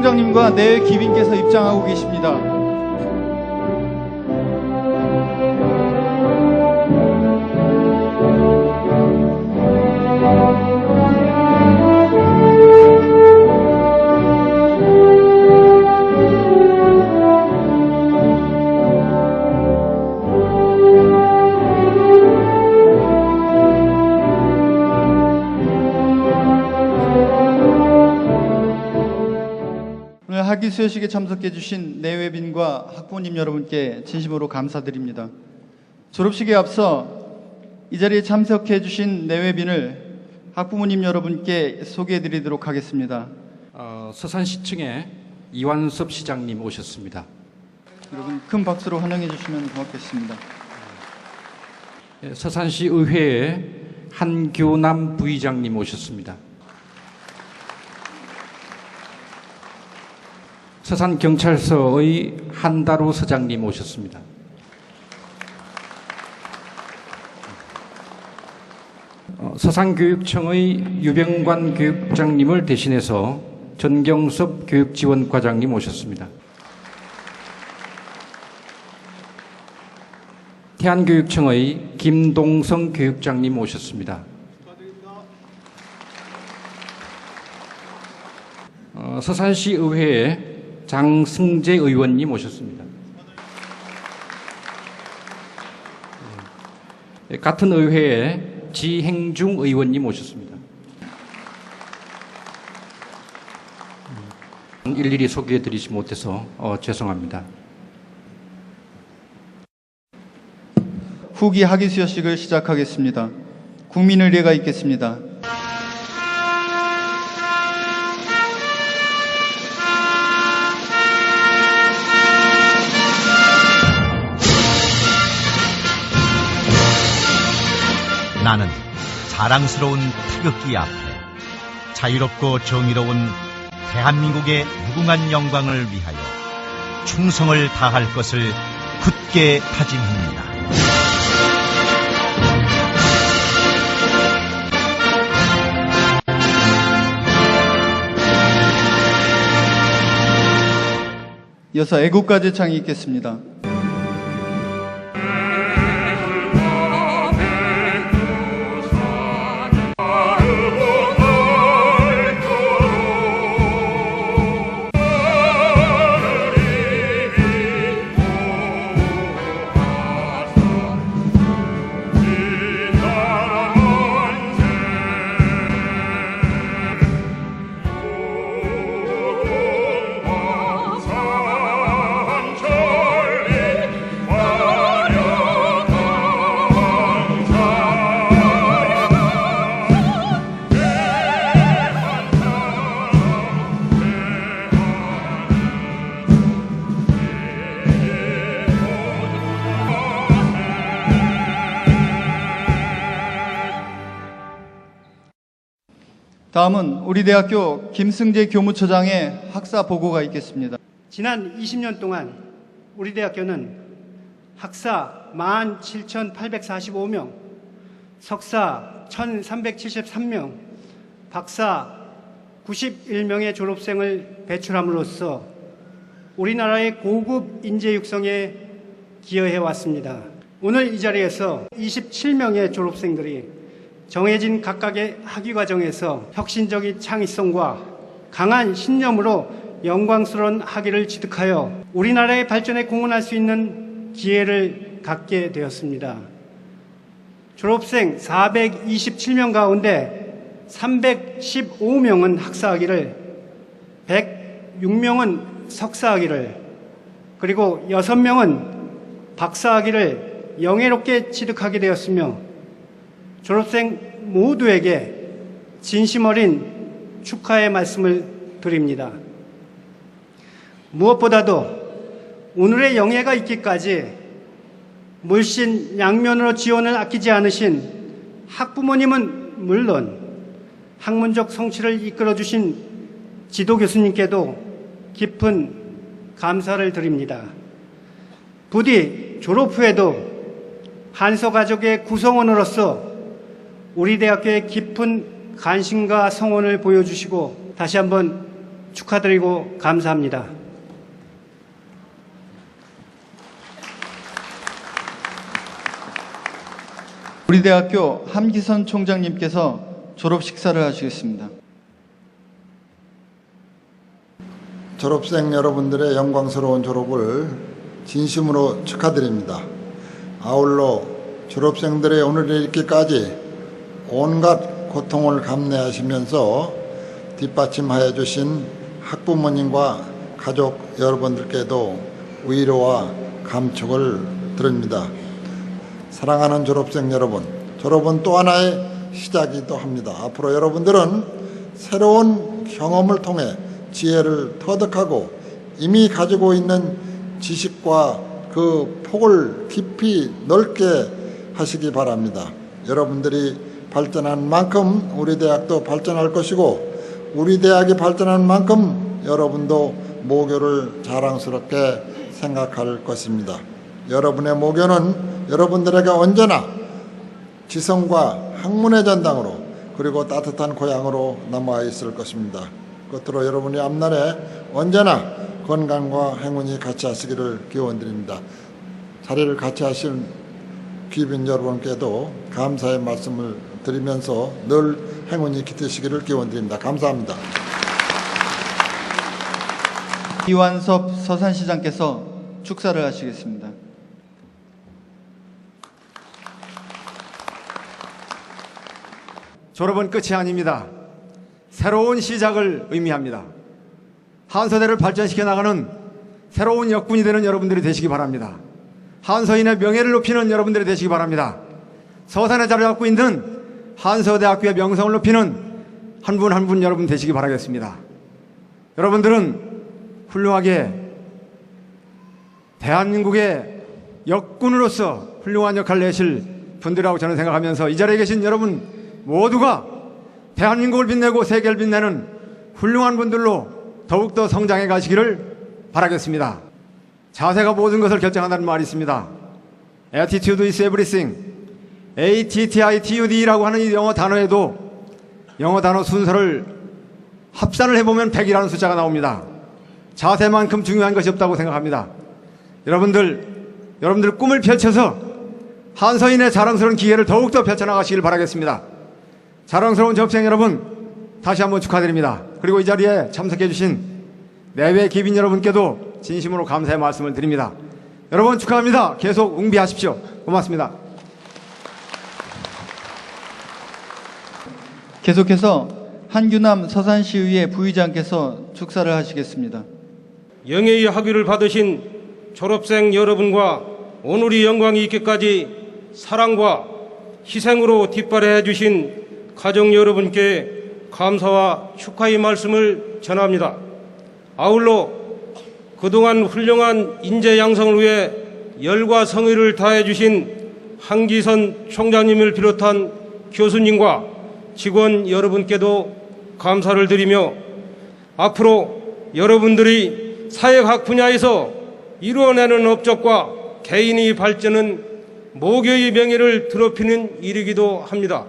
부회장님과 내외 귀빈께서 입장하고 계십니다. 수여식에 참석해 주신 내외빈과 학부모님 여러분께 진심으로 감사드립니다. 졸업식에 앞서 이 자리에 참석해 주신 내외빈을 학부모님 여러분께 소개해 드리도록 하겠습니다. 어, 서산시청에 이완섭 시장님 오셨습니다. 여러분 큰 박수로 환영해 주시면 고맙겠습니다. 예, 서산시 의회에 한교남 부의장님 오셨습니다. 서산경찰서의 한다루 서장님 오셨습니다. 어, 서산교육청의 유병관 교육장님을 대신해서 전경섭 교육지원과장님 오셨습니다. 태안교육청의 김동성 교육장님 오셨습니다. 어, 서산시 의회에 장승재 의원님 오셨습니다. 네, 같은 의회에 지행중 의원님 오셨습니다. 음, 일일이 소개해드리지 못해서 어, 죄송합니다. 후기 학위 수여식을 시작하겠습니다. 국민의례가 있겠습니다. 나는 자랑스러운 태극기 앞에 자유롭고 정의로운 대한민국의 무궁한 영광을 위하여 충성을 다할 것을 굳게 다짐합니다. 이어서 애국가 제창이 있겠습니다. 다음은 우리 대학교 김승재 교무처장의 학사 보고가 있겠습니다. 지난 20년 동안 우리 대학교는 학사 17,845명, 석사 1,373명, 박사 91명의 졸업생을 배출함으로써 우리나라의 고급 인재 육성에 기여해 왔습니다. 오늘 이 자리에서 27명의 졸업생들이 정해진 각각의 학위 과정에서 혁신적인 창의성과 강한 신념으로 영광스러운 학위를 취득하여 우리나라의 발전에 공헌할 수 있는 기회를 갖게 되었습니다. 졸업생 427명 가운데 315명은 학사학위를, 106명은 석사학위를, 그리고 6명은 박사학위를 영예롭게 취득하게 되었으며 졸업생 모두에게 진심 어린 축하의 말씀을 드립니다. 무엇보다도 오늘의 영예가 있기까지 물씬 양면으로 지원을 아끼지 않으신 학부모님은 물론 학문적 성취를 이끌어 주신 지도 교수님께도 깊은 감사를 드립니다. 부디 졸업 후에도 한서 가족의 구성원으로서 우리 대학교의 깊은 관심과 성원을 보여주시고 다시 한번 축하드리고 감사합니다. 우리 대학교 함기선 총장님께서 졸업 식사를 하시겠습니다. 졸업생 여러분들의 영광스러운 졸업을 진심으로 축하드립니다. 아울러 졸업생들의 오늘에 이르기까지 온갖 고통을 감내하시면서 뒷받침하여 주신 학부모님과 가족 여러분들께도 위로와 감축을 드립니다. 사랑하는 졸업생 여러분, 졸업은 또 하나의 시작이기도 합니다. 앞으로 여러분들은 새로운 경험을 통해 지혜를 터득하고 이미 가지고 있는 지식과 그 폭을 깊이 넓게 하시기 바랍니다. 여러분들이 발전한 만큼 우리 대학도 발전할 것이고 우리 대학이 발전한 만큼 여러분도 모교를 자랑스럽게 생각할 것입니다. 여러분의 모교는 여러분들에게 언제나 지성과 학문의 전당으로 그리고 따뜻한 고향으로 남아 있을 것입니다. 끝으로 여러분이 앞날에 언제나 건강과 행운이 같이 하시기를 기원드립니다. 자리를 같이 하실 귀빈 여러분께도 감사의 말씀을 드리면서 늘 행운이 깃드시기를 기원드립니다. 감사합니다. 이완섭 서산시장께서 축사를 하시겠습니다. 졸업은 끝이 아닙니다. 새로운 시작을 의미합니다. 한서대를 발전시켜 나가는 새로운 역군이 되는 여러분들이 되시기 바랍니다. 한서인의 명예를 높이는 여러분들이 되시기 바랍니다. 서산의 자리를 갖고 있는 한서대학교의 명성을 높이는 한분 한 분 여러분 되시기 바라겠습니다. 여러분들은 훌륭하게 대한민국의 역군으로서 훌륭한 역할을 내실 분들이라고 저는 생각하면서 이 자리에 계신 여러분 모두가 대한민국을 빛내고 세계를 빛내는 훌륭한 분들로 더욱더 성장해 가시기를 바라겠습니다. 자세가 모든 것을 결정한다는 말이 있습니다. Attitude is everything. A-T-T-I-T-U-D라고 하는 이 영어 단어에도 영어 단어 순서를 합산을 해보면 100이라는 숫자가 나옵니다. 자세만큼 중요한 것이 없다고 생각합니다. 여러분들, 여러분들 꿈을 펼쳐서 한서인의 자랑스러운 기회를 더욱더 펼쳐나가시길 바라겠습니다. 자랑스러운 접생 여러분, 다시 한번 축하드립니다. 그리고 이 자리에 참석해주신 내외 기빈 여러분께도 진심으로 감사의 말씀을 드립니다. 여러분 축하합니다. 계속 웅비하십시오. 고맙습니다. 계속해서 한규남 서산시의회 부의장께서 축사를 하시겠습니다. 영예의 학위를 받으신 졸업생 여러분과 오늘이 영광이 있기까지 사랑과 희생으로 뒷발해 주신 가족 여러분께 감사와 축하의 말씀을 전합니다. 아울러 그동안 훌륭한 인재 양성을 위해 열과 성의를 다해 주신 한기선 총장님을 비롯한 교수님과 직원 여러분께도 감사를 드리며 앞으로 여러분들이 사회학 분야에서 이루어내는 업적과 개인의 발전은 모교의 명예를 드높이는 일이기도 합니다.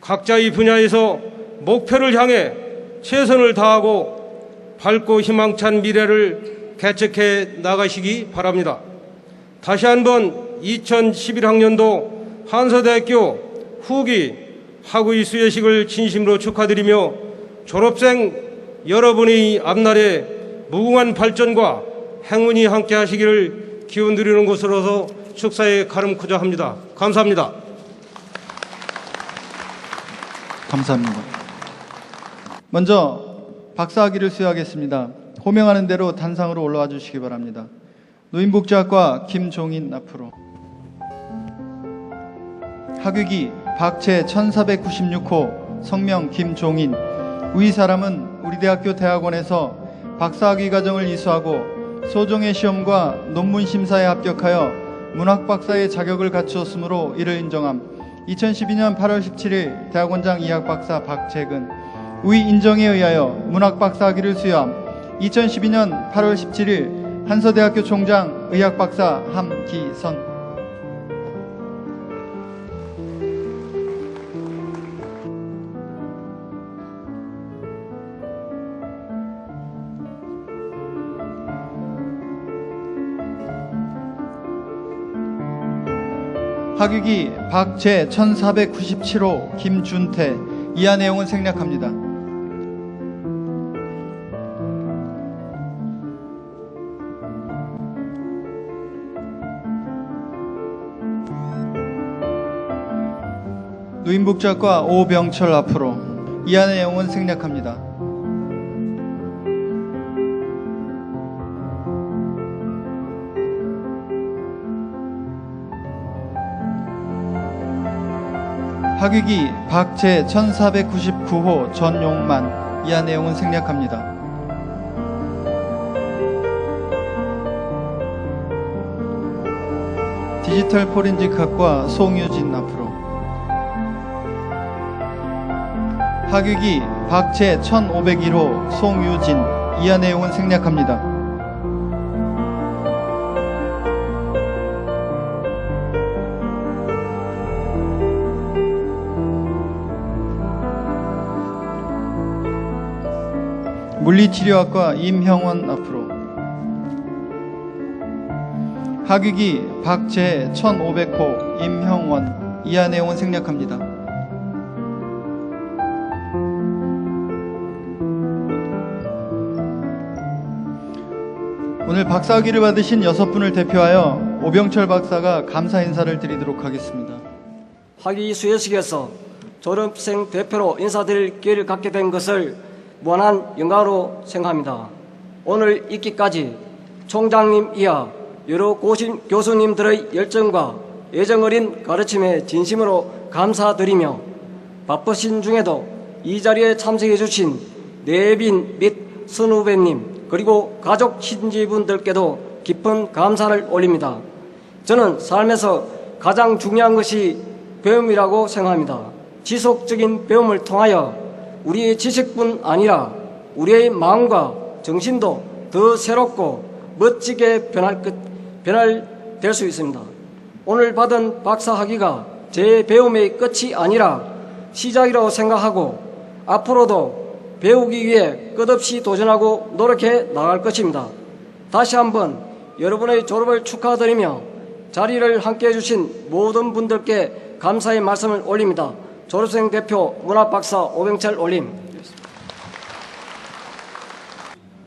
각자의 분야에서 목표를 향해 최선을 다하고 밝고 희망찬 미래를 개척해 나가시기 바랍니다. 다시 한번 2011학년도 한서대학교 후기 학위 수여식을 진심으로 축하드리며 졸업생 여러분의 앞날에 무궁한 발전과 행운이 함께 하시기를 기원 드리는 것으로서 축사에 가름코자 합니다. 감사합니다. 감사합니다. 먼저 박사학위를 수여하겠습니다. 호명하는 대로 단상으로 올라와 주시기 바랍니다. 노인복지학과 김종인 앞으로 학위기 박채 1496호 성명 김종인 위 사람은 우리 대학교 대학원에서 박사학위 과정을 이수하고 소정의 시험과 논문 심사에 합격하여 문학 박사의 자격을 갖추었으므로 이를 인정함. 2012년 8월 17일 대학원장 이학 박사 박재근 위 인정에 의하여 문학 박사 학위를 수여함. 2012년 8월 17일 한서대학교 총장 의학 박사 함기선 학위기 박제 1497호 김준태 이하 내용은 생략합니다. 노인복지학과 오병철 앞으로 이하 내용은 생략합니다. 학위기 박제 1499호 전용만 이하 내용은 생략합니다. 디지털 포렌식학과 송유진 앞으로 학위기 박제 1501호 송유진 이하 내용은 생략합니다. 물리치료학과 임형원 앞으로 학위기 박제 1500호 임형원 이하 내용은 생략합니다. 오늘 박사학위를 받으신 여섯 분을 대표하여 오병철 박사가 감사 인사를 드리도록 하겠습니다. 학위 수여식에서 졸업생 대표로 인사드릴 기회를 갖게 된 것을 무한한 영광으로 생각합니다. 오늘 있기까지 총장님 이하 여러 고심 교수님들의 열정과 애정 어린 가르침에 진심으로 감사드리며 바쁘신 중에도 이 자리에 참석해 주신 내빈 및 선후배님 그리고 가족 친지분들께도 깊은 감사를 올립니다. 저는 삶에서 가장 중요한 것이 배움이라고 생각합니다. 지속적인 배움을 통하여 우리의 지식뿐 아니라 우리의 마음과 정신도 더 새롭고 멋지게 변할 것, 변할 될 수 있습니다. 오늘 받은 박사 학위가 제 배움의 끝이 아니라 시작이라고 생각하고 앞으로도 배우기 위해 끝없이 도전하고 노력해 나갈 것입니다. 다시 한번 여러분의 졸업을 축하드리며 자리를 함께 해주신 모든 분들께 감사의 말씀을 올립니다. 졸업생 대표 문화박사 오병철 올림.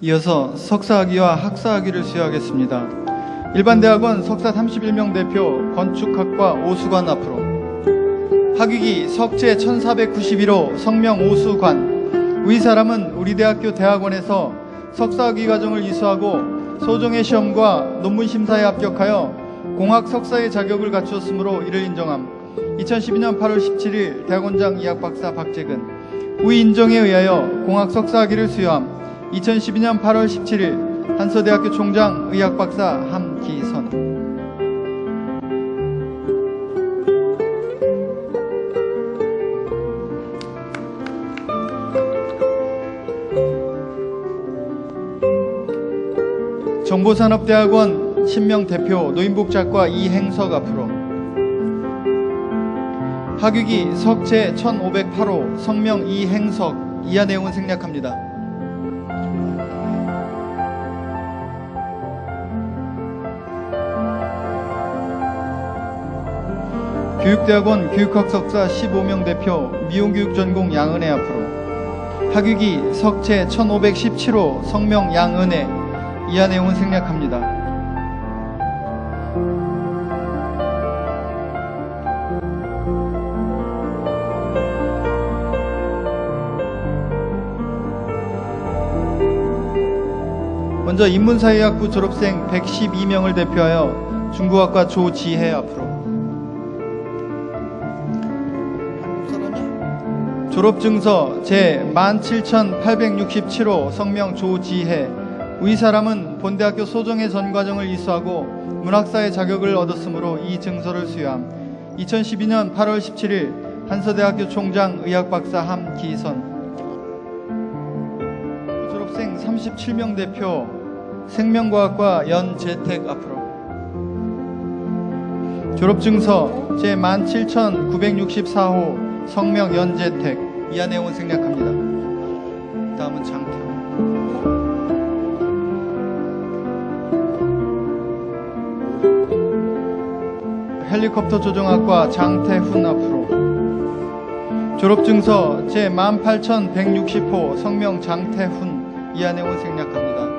이어서 석사학위와 학사학위를 수여하겠습니다. 일반대학원 석사 31명 대표 건축학과 오수관 앞으로 학위기 석재 1491호 성명 오수관 위 사람은 우리 대학교 대학원에서 석사학위 과정을 이수하고 소정의 시험과 논문 심사에 합격하여 공학 석사의 자격을 갖추었으므로 이를 인정함. 2012년 8월 17일 대학원장 이학박사 박재근 위 인정에 의하여 공학 석사학위를 수여함. 2012년 8월 17일 한서대학교 총장 의학박사 함기선 정보산업대학원 신명 대표 노인복지학과 이행석 앞으로 학위기 석재 1508호 성명 이행석 이하 내용은 생략합니다. 교육대학원 교육학 석사 15명 대표 미용교육 전공 양은혜 앞으로 학위기 석재 1517호 성명 양은혜 이하 내용은 생략합니다. 먼저 인문사회학부 졸업생 112명을 대표하여 중국학과 조지혜 앞으로. 졸업증서 제 17,867호 성명 조지혜. 위 사람은 본대학교 소정의 전과정을 이수하고 문학사의 자격을 얻었으므로 이 증서를 수여함. 2012년 8월 17일 한서대학교 총장 의학박사 함기선. 졸업생 37명 대표 생명과학과 연재택 앞으로 졸업증서 제 17,964호 성명 연재택 내용은 생략합니다. 다음은 장태호. 헬리콥터 조종학과 장태훈 앞으로 졸업증서 제 18160호 성명 장태훈 이하내원 생략합니다.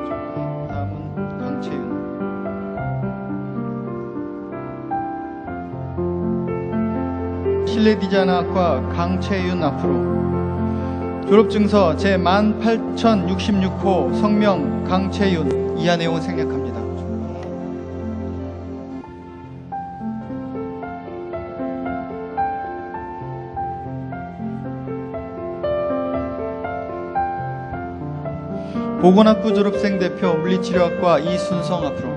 실내 디자인학과 강채윤 앞으로 졸업증서 제 18066호 성명 강채윤 이하내원 생략합니다. 보건학부 졸업생 대표 물리치료학과 이순성 앞으로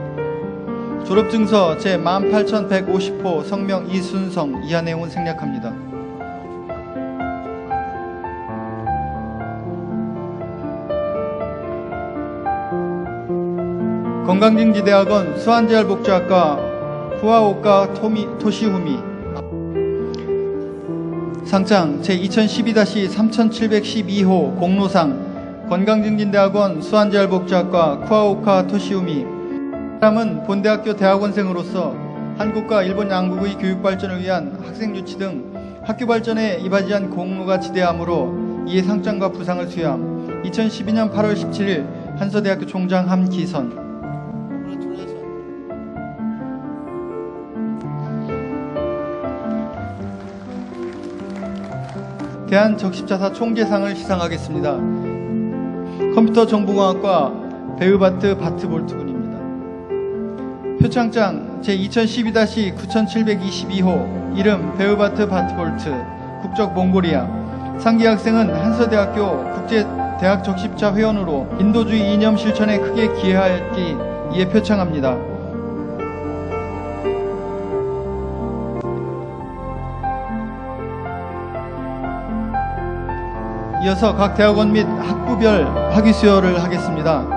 졸업증서 제 18150호 성명 이순성 이하 내용은 생략합니다. 건강증지대학원 수환재활복지학과 후아오카 토미, 토시후미 상장 제2012-3712호 공로상 건강증진대학원 수환재활복지학과 쿠아오카 토시우미 사람은 본대학교 대학원생으로서 한국과 일본 양국의 교육 발전을 위한 학생 유치 등 학교 발전에 이바지한 공로가 지대하므로 이에 상장과 부상을 수여함 2012년 8월 17일 한서대학교 총장 함기선 대한적십자사 총재상을 시상하겠습니다. 컴퓨터 정보공학과 베우바트 바트볼트군입니다. 표창장 제2012-9722호 이름 베우바트 바트볼트 국적 몽골이아 상기 학생은 한서대학교 국제대학 적십자 회원으로 인도주의 이념 실천에 크게 기여하였기 이에 표창합니다. 이어서 각 대학원 및 학부별 학위 수여를 하겠습니다.